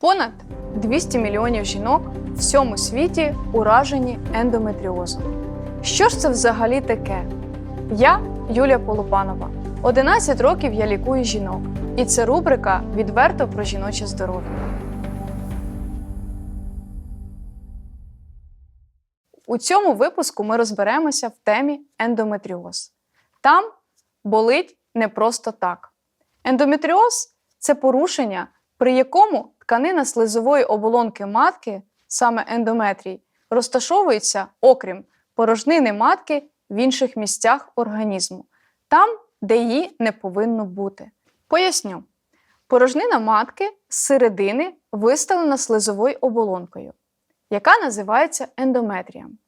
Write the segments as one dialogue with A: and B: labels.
A: Понад 200 мільйонів жінок в всьому світі уражені ендометріозом. Що ж це взагалі таке? Я Юлія Полупанова. 11 років я лікую жінок, і це рубрика Відверто про жіноче здоров'я. У цьому випуску ми розберемося в темі ендометріоз. Там болить не просто так. Ендометріоз це порушення, при якому тканина слизової оболонки матки, саме ендометрій, розташовується, окрім порожнини матки, в інших місцях організму, там, де її не повинно бути. Поясню: порожнина матки з середини виставлена слизовою оболонкою, яка називається ендометрієм.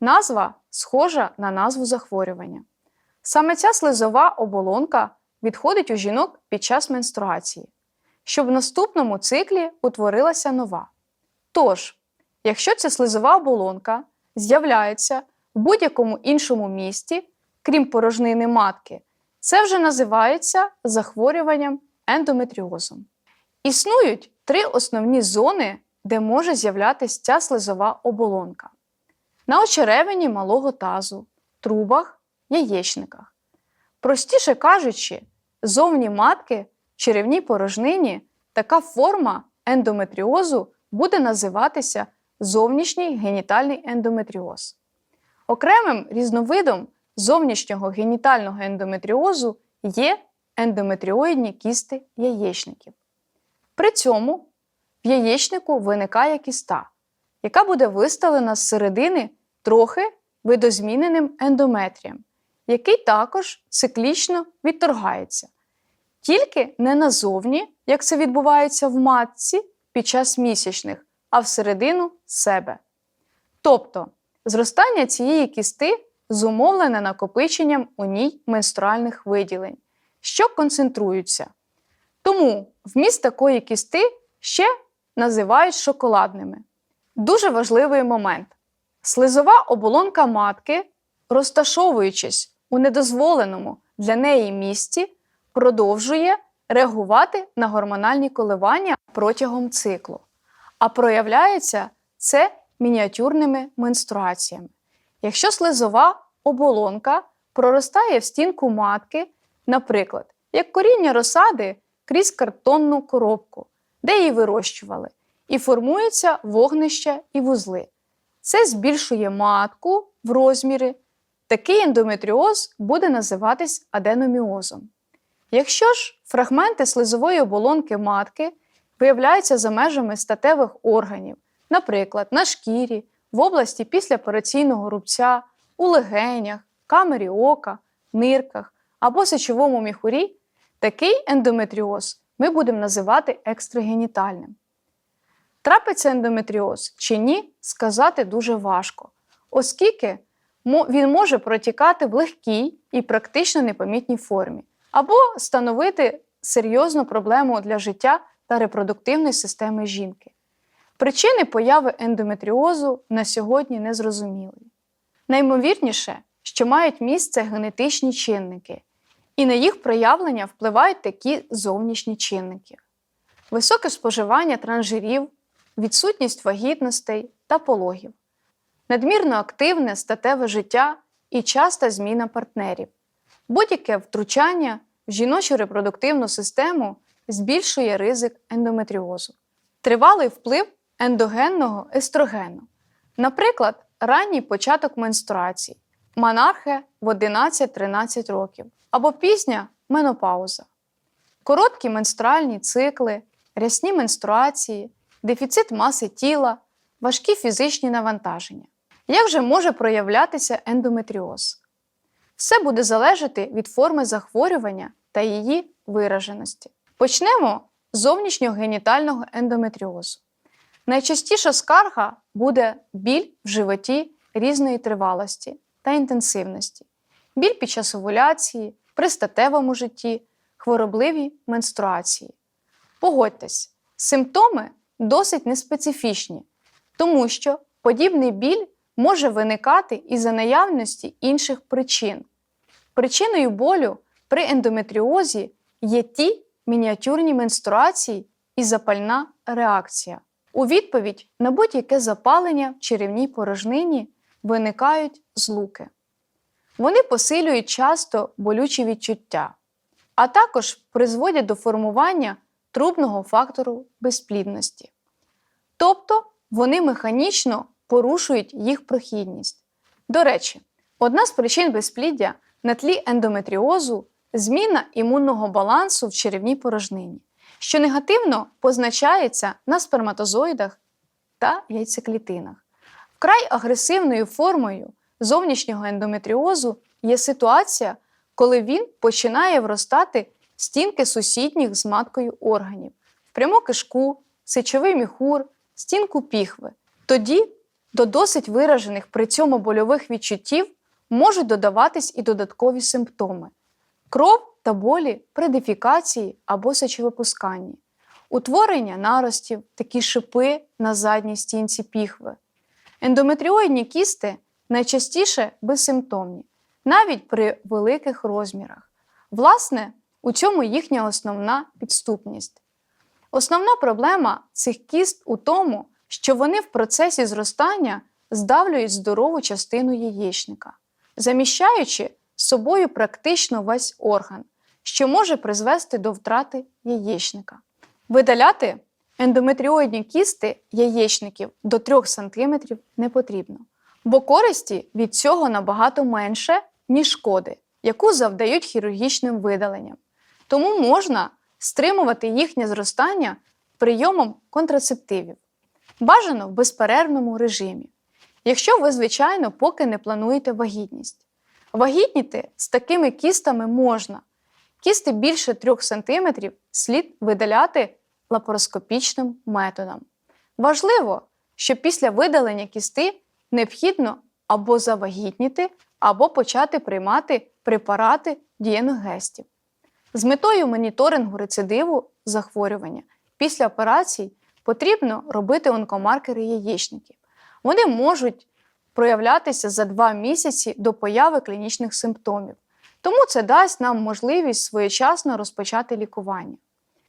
A: Назва схожа на назву захворювання. Саме ця слизова оболонка відходить у жінок під час менструації, щоб в наступному циклі утворилася нова. Тож, якщо ця слизова оболонка з'являється в будь-якому іншому місті, крім порожнини матки, це вже називається захворюванням ендометріозом. Існують три основні зони, де може з'являтися ця слизова оболонка: на очеревині малого тазу, трубах, яєчниках. Простіше кажучи, зовні матки черевній порожнині така форма ендометріозу буде називатися зовнішній генітальний ендометріоз. Окремим різновидом зовнішнього генітального ендометріозу є ендометріоїдні кісти яєчників. При цьому в яєчнику виникає кіста, яка буде виставлена з середини трохи видозміненим ендометрієм, який також циклічно відторгається. Тільки не назовні, як це відбувається в матці під час місячних, а всередину себе. Тобто зростання цієї кісти зумовлене накопиченням у ній менструальних виділень, що концентруються. Тому вміст такої кісти ще називають шоколадними. Дуже важливий момент. Слизова оболонка матки, розташовуючись у недозволеному для неї місці, продовжує реагувати на гормональні коливання протягом циклу, а проявляється це мініатюрними менструаціями. Якщо слизова оболонка проростає в стінку матки, наприклад, як коріння розсади крізь картонну коробку, де її вирощували, і формується вогнище і вузли. Це збільшує матку в розмірі. Такий ендометріоз буде називатись аденоміозом. Якщо ж фрагменти слизової оболонки матки виявляються за межами статевих органів, наприклад, на шкірі, в області післяопераційного рубця, у легенях, камері ока, нирках або сечовому міхурі, такий ендометріоз ми будемо називати екстрагенітальним. Трапиться ендометріоз чи ні, сказати дуже важко, оскільки він може протікати в легкій і практично непомітній формі, або становити серйозну проблему для життя та репродуктивної системи жінки. Причини появи ендометріозу на сьогодні не зрозуміли. Наймовірніше, що мають місце генетичні чинники, і на їх проявлення впливають такі зовнішні чинники: високе споживання транжирів, відсутність вагітностей та пологів, надмірно активне статеве життя і часта зміна партнерів. Будь-яке втручання в жіночу репродуктивну систему збільшує ризик ендометріозу, тривалий вплив ендогенного естрогену, наприклад, ранній початок менструації, монархе в 11-13 років або пізня менопауза, короткі менструальні цикли, рясні менструації, дефіцит маси тіла, важкі фізичні навантаження. Як же може проявлятися ендометріоз? Все буде залежати від форми захворювання та її вираженості. Почнемо з зовнішнього генітального ендометріозу. Найчастіша скарга буде біль в животі різної тривалості та інтенсивності, біль під час овуляції, при статевому житті, хворобливі менструації. Погодьтесь, симптоми досить неспецифічні, тому що подібний біль може виникати із-за наявності інших причин. Причиною болю при ендометріозі є ті мініатюрні менструації, і запальна реакція. У відповідь на будь-яке запалення в черевній порожнині виникають злуки. Вони посилюють часто болючі відчуття, а також призводять до формування трубного фактору безплідності. Тобто вони механічно порушують їх прохідність. До речі, одна з причин безпліддя на тлі ендометріозу зміна імунного балансу в черевній порожнині, що негативно позначається на сперматозоїдах та яйцеклітинах. Вкрай агресивною формою зовнішнього ендометріозу є ситуація, коли він починає вростати стінки сусідніх з маткою органів, в пряму кишку, сечовий міхур, стінку піхви. Тоді до досить виражених при цьому больових відчуттів можуть додаватись і додаткові симптоми: кров та болі при дефікації або сечовипусканні, утворення наростів, такі шипи на задній стінці піхви. Ендометріоїдні кісти найчастіше безсимптомні, навіть при великих розмірах. Власне, у цьому їхня основна підступність. Основна проблема цих кіст у тому, що вони в процесі зростання здавлюють здорову частину яєчника, заміщаючи з собою практично весь орган, що може призвести до втрати яєчника. Видаляти ендометріоїдні кісти яєчників до 3 см не потрібно, бо користі від цього набагато менше, ніж шкоди, яку завдають хірургічним видаленням. Тому можна стримувати їхнє зростання прийомом контрацептивів, бажано в безперервному режимі. Якщо ви, звичайно, поки не плануєте вагітність. Вагітніти з такими кістами можна. Кісти більше 3 см слід видаляти лапароскопічним методом. Важливо, що після видалення кісти необхідно або завагітніти, або почати приймати препарати дієногестів. З метою моніторингу рецидиву захворювання після операцій потрібно робити онкомаркери яєчників. Вони можуть проявлятися за 2 місяці до появи клінічних симптомів. Тому це дасть нам можливість своєчасно розпочати лікування.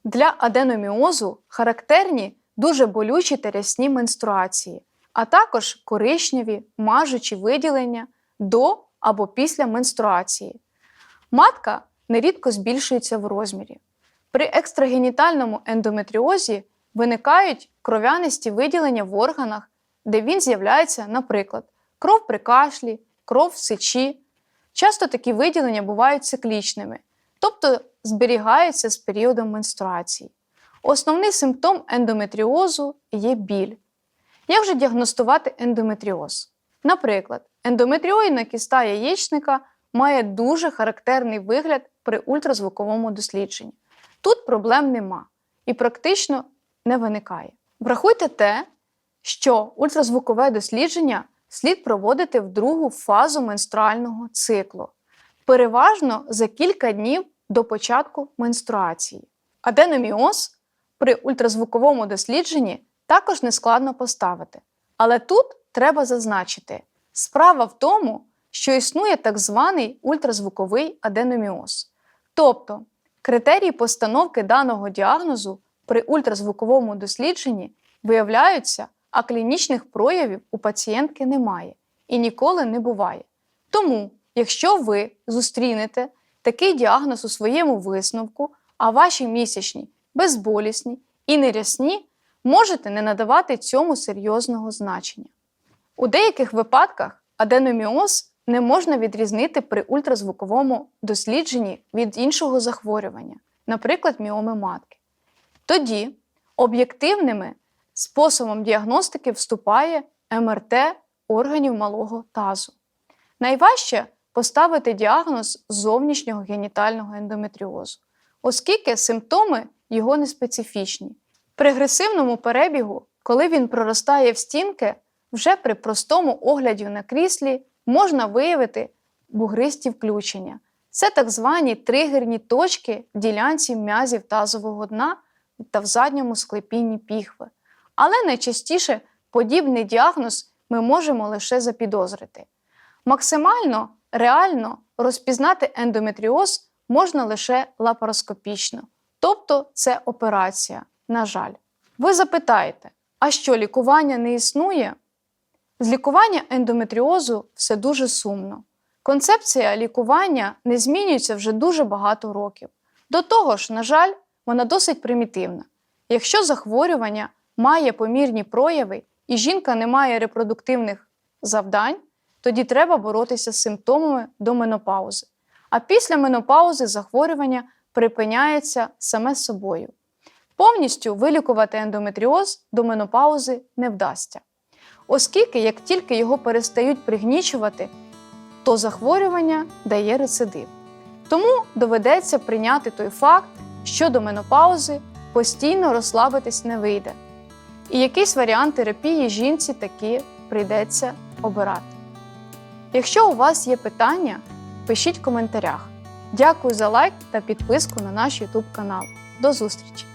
A: Для аденоміозу характерні дуже болючі та рясні менструації, а також коричневі, мажучі виділення до або після менструації. Матка нерідко збільшується в розмірі. При екстрагенітальному ендометріозі виникають кров'янисті виділення в органах, де він з'являється, наприклад, кров при кашлі, кров в сечі. Часто такі виділення бувають циклічними, тобто зберігаються з періодом менструації. Основний симптом ендометріозу є біль. Як же діагностувати ендометріоз? Наприклад, ендометріоїдна кіста яєчника має дуже характерний вигляд при ультразвуковому дослідженні. Тут проблем нема і практично не виникає. Врахуйте те, що ультразвукове дослідження слід проводити в другу фазу менструального циклу, переважно за кілька днів до початку менструації. Аденоміоз при ультразвуковому дослідженні також нескладно поставити. Але тут треба зазначити, справа в тому, що існує так званий ультразвуковий аденоміоз. Тобто критерії постановки даного діагнозу при ультразвуковому дослідженні виявляються, а клінічних проявів у пацієнтки немає і ніколи не буває. Тому, якщо ви зустрінете такий діагноз у своєму висновку, а ваші місячні безболісні і нерясні, можете не надавати цьому серйозного значення. У деяких випадках аденоміоз не можна відрізнити при ультразвуковому дослідженні від іншого захворювання, наприклад, міоми матки. Тоді об'єктивними способом діагностики вступає МРТ органів малого тазу. Найважче поставити діагноз зовнішнього генітального ендометріозу, оскільки симптоми його не специфічні. При агресивному перебігу, коли він проростає в стінки, вже при простому огляді на кріслі можна виявити бугристі включення. Це так звані тригерні точки в ділянці м'язів тазового дна та в задньому склепінні піхви. Але найчастіше подібний діагноз ми можемо лише запідозрити. Максимально реально розпізнати ендометріоз можна лише лапароскопічно, тобто це операція, на жаль. Ви запитаєте, а що лікування не існує? З лікування ендометріозу все дуже сумно. Концепція лікування не змінюється вже дуже багато років. До того ж, на жаль, вона досить примітивна. Якщо захворювання має помірні прояви і жінка не має репродуктивних завдань, тоді треба боротися з симптомами до менопаузи. А після менопаузи захворювання припиняється саме собою. Повністю вилікувати ендометріоз до менопаузи не вдасться, оскільки як тільки його перестають пригнічувати, то захворювання дає рецидив. Тому доведеться прийняти той факт, що до менопаузи постійно розслабитись не вийде. І якийсь варіант терапії жінці таки прийдеться обирати. Якщо у вас є питання, пишіть в коментарях. Дякую за лайк та підписку на наш YouTube канал. До зустрічі!